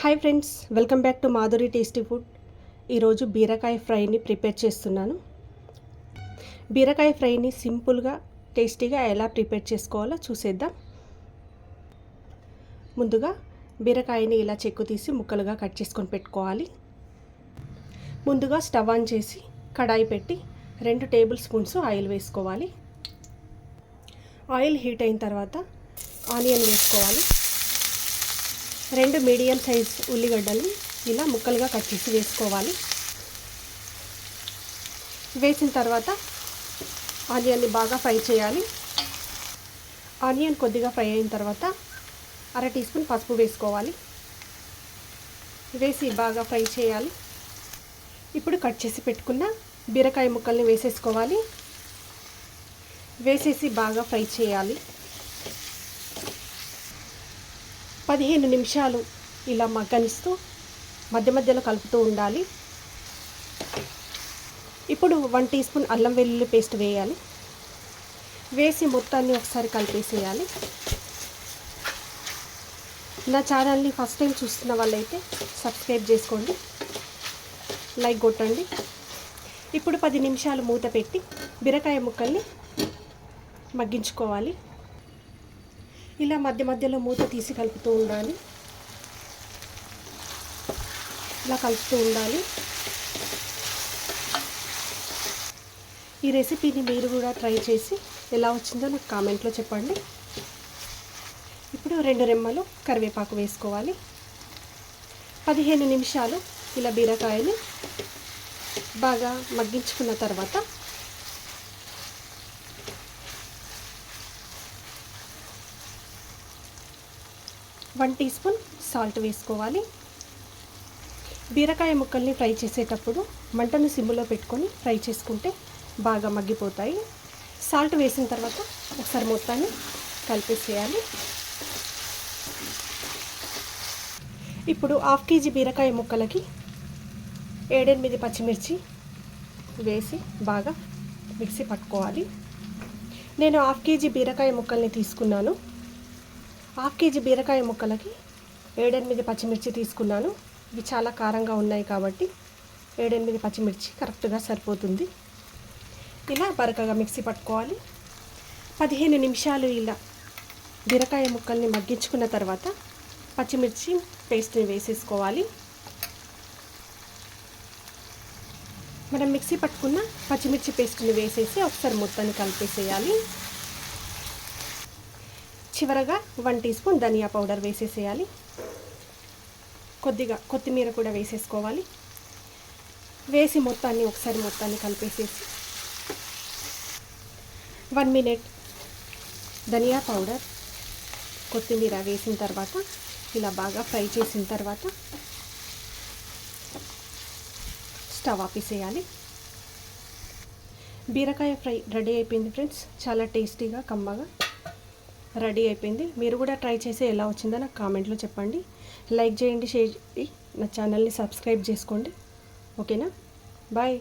Hi friends welcome back to Madhuri tasty food. ఈరోజు బీరకాయ ఫ్రైని prepare చేస్తున్నాను. బీరకాయ ఫ్రైని సింపుల్గా టేస్టీగా ఎలా ప్రిపేర్ చేసుకోవాలో చూసేద్దాం. ముందుగా బీరకాయని ఇలా చెక్కు తీసి ముక్కలుగా కట్ చేసుకొని పెట్టుకోవాలి. ముందుగా స్టవ్ ఆన్ చేసి కడాయి పెట్టి రెండు టేబుల్ స్పూన్స్ ఆయిల్ వేసుకోవాలి. ఆయిల్ హీట్ అయిన తర్వాత ఆనియన్ వేసుకోవాలి. రెండు మీడియం సైజ్ ఉల్లిగడ్డల్ని ఇలా ముక్కలుగా కట్ చేసి వేసుకోవాలి. వేసిన తర్వాత ఆనియన్ని బాగా ఫ్రై చేయాలి. ఆనియన్ కొద్దిగా ఫ్రై అయిన తర్వాత అర టీ స్పూన్ పసుపు వేసుకోవాలి. వేసి బాగా ఫ్రై చేయాలి. ఇప్పుడు కట్ చేసి పెట్టుకున్న బీరకాయ ముక్కల్ని వేసేసుకోవాలి. వేసేసి బాగా ఫ్రై చేయాలి. పదిహేను నిమిషాలు ఇలా మగ్గనిస్తూ మధ్య మధ్యలో కలుపుతూ ఉండాలి. ఇప్పుడు వన్ టీ స్పూన్ అల్లం వెల్లుల్లి పేస్ట్ వేయాలి. వేసి మొత్తాన్ని ఒకసారి కలిపేసేయాలి. నా ఛానల్ని ఫస్ట్ టైం చూస్తున్న వాళ్ళైతే సబ్స్క్రైబ్ చేసుకోండి. లైక్ కొట్టండి. ఇప్పుడు పది నిమిషాలు మూత పెట్టి బీరకాయ ముక్కల్ని మగ్గించుకోవాలి. ఇలా మధ్య మధ్యలో మూత తీసి కలుపుతూ ఉండాలి. ఇలా కలుపుతూ ఉండాలి. ఈ రెసిపీని మీరు కూడా ట్రై చేసి ఎలా వచ్చిందో నాకు కామెంట్లో చెప్పండి. ఇప్పుడు రెండు రెమ్మలు కరివేపాకు వేసుకోవాలి. పదిహేను నిమిషాలు ఇలా బీరకాయని బాగా మగ్గించుకున్న తర్వాత వన్ టీ స్పూన్ సాల్ట్ వేసుకోవాలి. బీరకాయ ముక్కల్ని ఫ్రై చేసేటప్పుడు మంటను సిమ్ములో పెట్టుకొని ఫ్రై చేసుకుంటే బాగా మగ్గిపోతాయి. సాల్ట్ వేసిన తర్వాత ఒకసారి మొత్తాన్ని కలిపేసేయాలి. ఇప్పుడు హాఫ్ కేజీ బీరకాయ ముక్కలకి ఏడెనిమిది పచ్చిమిర్చి వేసి బాగా మిక్సీ పట్టుకోవాలి. నేను హాఫ్ కేజీ బీరకాయ ముక్కల్ని తీసుకున్నాను. హాఫ్ కేజీ బీరకాయ ముక్కలకి ఏడెనిమిది పచ్చిమిర్చి తీసుకున్నాను. ఇవి చాలా కారంగా ఉన్నాయి కాబట్టి ఏడెనిమిది పచ్చిమిర్చి కరెక్ట్గా సరిపోతుంది. ఇలా బరకగా మిక్సీ పట్టుకోవాలి. పదిహేను నిమిషాలు ఇలా బీరకాయ ముక్కల్ని మగ్గించుకున్న తర్వాత పచ్చిమిర్చి పేస్ట్ని వేసేసుకోవాలి. మనం మిక్సీ పట్టుకున్న పచ్చిమిర్చి పేస్ట్ని వేసేసి ఒకసారి మొత్తాన్ని కలిపేసేయాలి. చివరగా వన్ టీ స్పూన్ ధనియా పౌడర్ వేసేసేయాలి. కొద్దిగా కొత్తిమీర కూడా వేసేసుకోవాలి. వేసి మొత్తాన్ని ఒకసారి మొత్తాన్ని కలిపేసేసి వన్ మినిట్ ధనియా పౌడర్ కొత్తిమీర వేసిన తర్వాత ఇలా బాగా ఫ్రై చేసిన తర్వాత స్టవ్ ఆపేసేయాలి. బీరకాయ ఫ్రై రెడీ అయిపోయింది ఫ్రెండ్స్. చాలా టేస్టీగా కమ్మగా రెడీ అయిపోయింది. మీరు కూడా ట్రై చేసి ఎలా వచ్చిందో నాకు కామెంట్లో చెప్పండి. లైక్ చేయండి షేర్ చేయండి. నా ఛానల్ని సబ్స్క్రైబ్ చేసుకోండి. ఓకేనా? బాయ్.